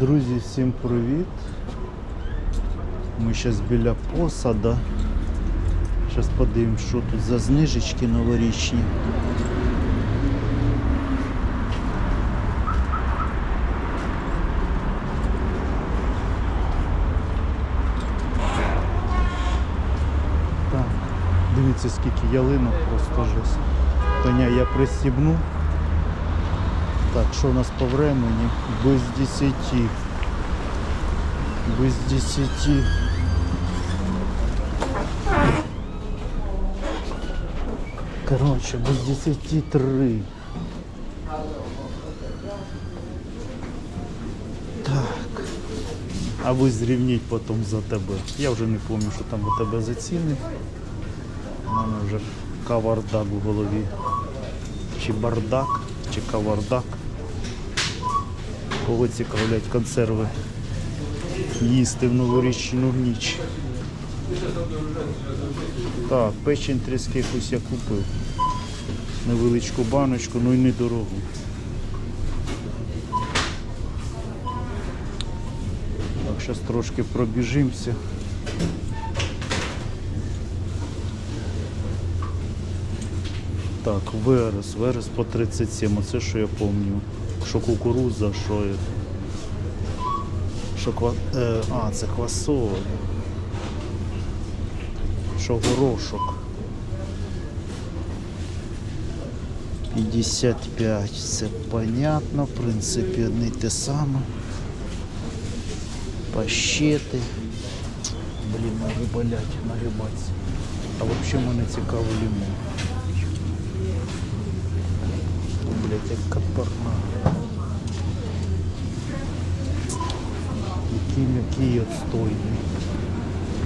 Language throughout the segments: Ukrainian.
Друзі, всім привіт. Ми зараз біля посада. Зараз подивимось, що тут за знижечки новорічні. Так, дивіться, скільки ялинок просто жесть. Тоня я пристібну. Так, що у нас по времени? Без 10. Без 10. Короче, без 10 3. Так. А ви зрівніть потім за тебе. Я вже не пам'ятаю, що там у тебе за ціни. У мене вже кавардак в голові. Чи бардак, чи кавардак. Кого цікавлять консерви їсти в новорічну ніч. Так, печень тріски якусь я купив. Невеличку баночку, ну і недорогу. Так, зараз трошки пробіжимося. Так, верес, верес по 37, оце що я пам'ятаю. Що кукуруза, що. Що ква... е, а, це квасоль. Що горошок. 55, це понятно, в принципі, одне те саме. Пащети. Блін, ноги болять, нагибаться. А взагалі мене цікаво лимон. Блять, як капарна. Який м'який отстойний.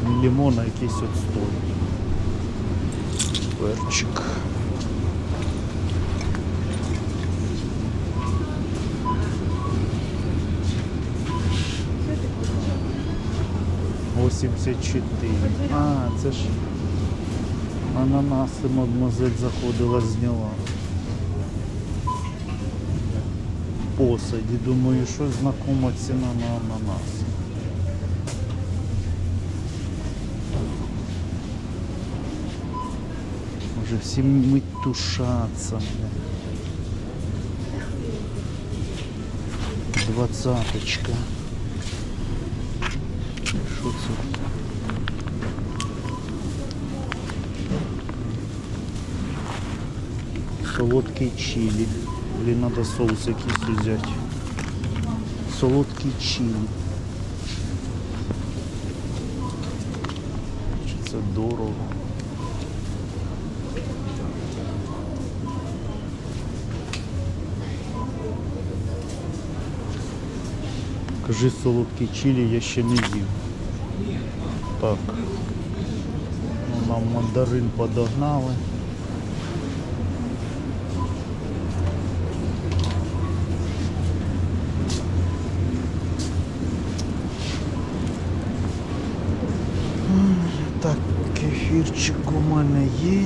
Не якийсь отстойний. Перчик. Восемьдесят чотири. А, це ж ананаси мадмозель заходила, зняла. посаді. Думаю, що знакома ціна на ананас. Може всі метушаться. Двадцаточка. Що це? Солодкий чили. Блин, надо соус якийсь взяти. Солодкий чили. Чи це дорого? Кажи солодкий чили, я ще не їв. Так. Нам мандарин подогнали. Так, кефірчик у мене є.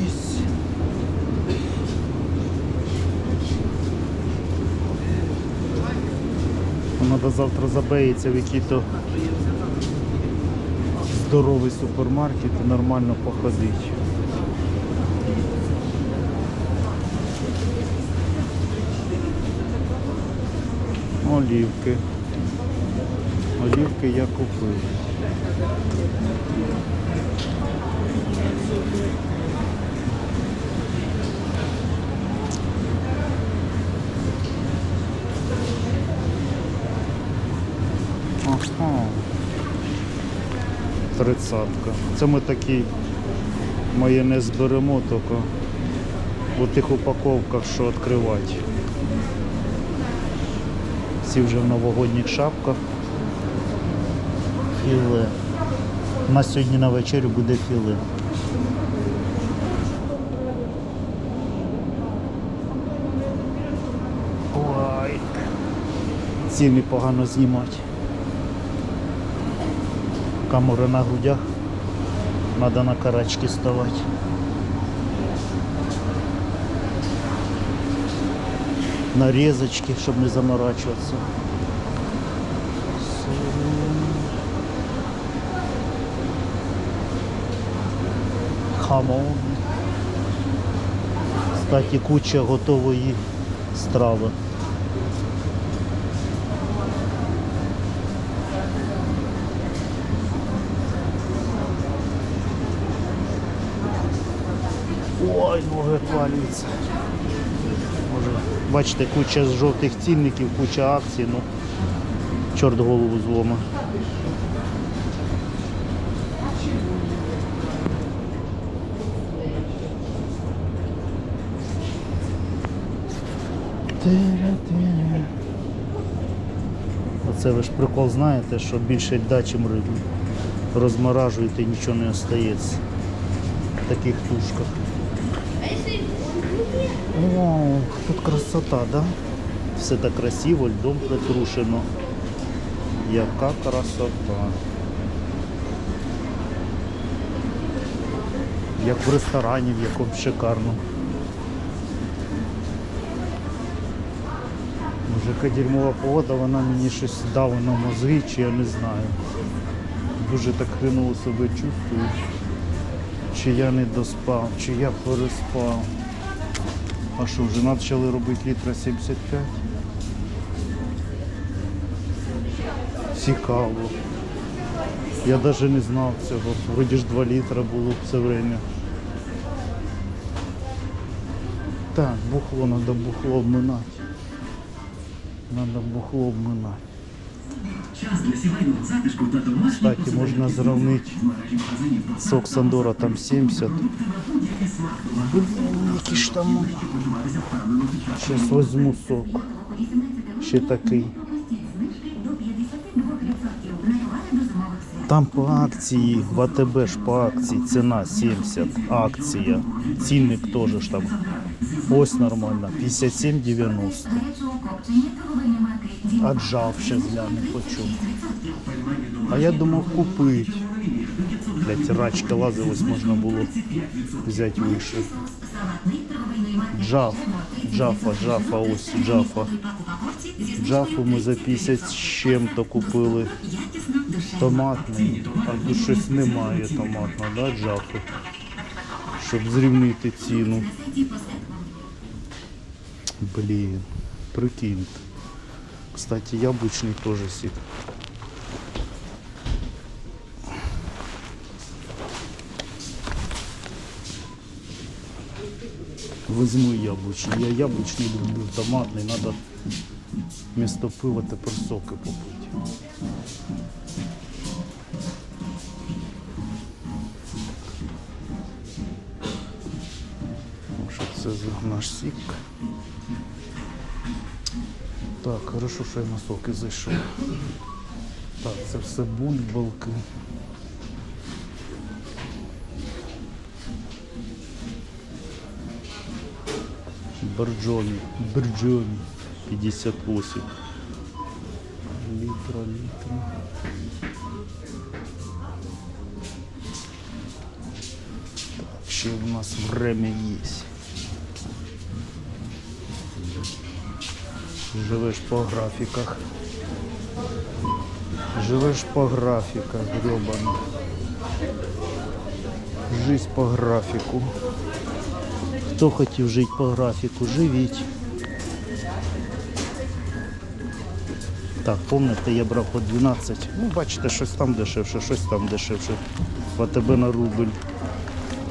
Треба завтра забеється в який-то здоровий супермаркет і нормально походити. Олівки. Олівки я купив. Ага. Тридцатка. Це ми такий майонез беремо тільки у тих упаковках, що відкривати. Всі вже в новогодніх шапках. Філе. У нас сьогодні на вечерю буде філе. Ой. Ціни погано знімати камури на грудях. Надо на карачки вставать. Нарезочки, щоб не заморачиваться. Хамон. Кстати, куча готової страви. Ой, ноги. Може, бачите, куча жовтих цінників, куча акцій, ну чорт голову злома. Оце ви ж прикол знаєте, що більше риби. Розморажуєте і нічого не остається. В таких тушках. О, тут красота, да? Все так красиво, льдом притрушено. Яка красота. Як в ресторані, в якому шикарному. Може яка дерьмова погода, вона мені щось дала на мозги, чи я не знаю. Дуже так хреново себе чувствую. Чи я не доспав, чи я переспав. А що, вже почали робити літра 75? Цікаво. Я навіть не знав цього. Вроді ж 2 літра було все время. Так, бухло, треба бухло обминати. Надо бухло обминати. Кстати, можна зрівнити сок Сандора там 70. Блін, які ж там. Зараз візьму сок. Ще такий. Там по акції, в АТБ ж по акції, ціна 70, акція. Цінник теж ж там. Ось нормально, 57,90. А джав ще гляну хочу. А я думав купити. Блять, рачка лазилась, можна було взяти вище. Джаф, джафа, джафа, ось джафа. Джафу ми за 50 з чим-то купили. Томатний, а тут щось немає томатного, да, джафу? Щоб зрівнити ціну. Блін, прикиньте. Кстати, яблучний теж сік. Возьму яблучний. Я яблучний люблю, томатний, надо вместо пива тепер соки попити. Ну, Що це наш сік? Так, хорошо, що я на соки зайшов. Так, це все бульбалки. Борджомі, Борджомі 58 літра, літра. Так, ще у нас время есть. Живеш по графіках. Живеш по графіках, гребаний. Жизнь по графіку. Хто хотів жити по графіку, живіть. Так, пам'ятаєте, я брав по 12. Ну, бачите, щось там дешевше, щось там дешевше. В АТБ на рубль,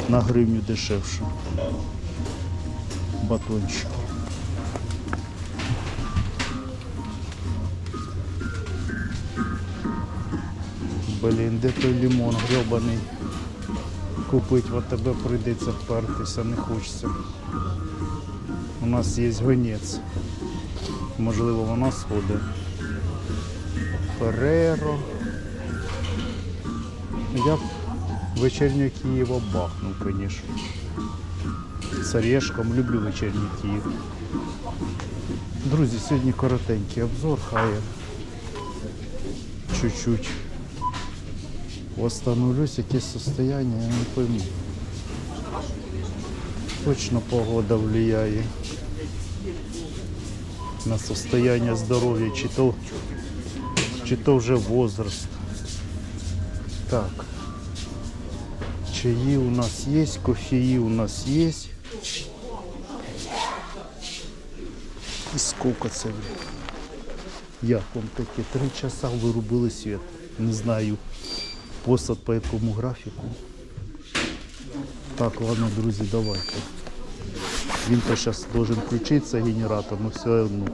на гривню дешевше. Батончик. Блін, де той лимон гребаний. Купить в АТБ прийдеться впертися, не хочеться. У нас є гонець. Можливо, вона сходить. Фереро. Я б вечірнє Києва бахнув, звісно. З орешком люблю вечірній Київ. Друзі, сьогодні коротенький обзор, хай чуть-чуть восстановлюсь, якесь состояние, я не пойму. Точно погода влияє на состояние здоровья, чи то, чи то вже возраст. Так. Чаї у нас є, кофеї у нас є. І скільки це? Як вам таке? Три часа вирубили світ. Не знаю посад по якому графіку. Так, ладно, друзі, давайте. Він то зараз должен включитися генератор, але все одно.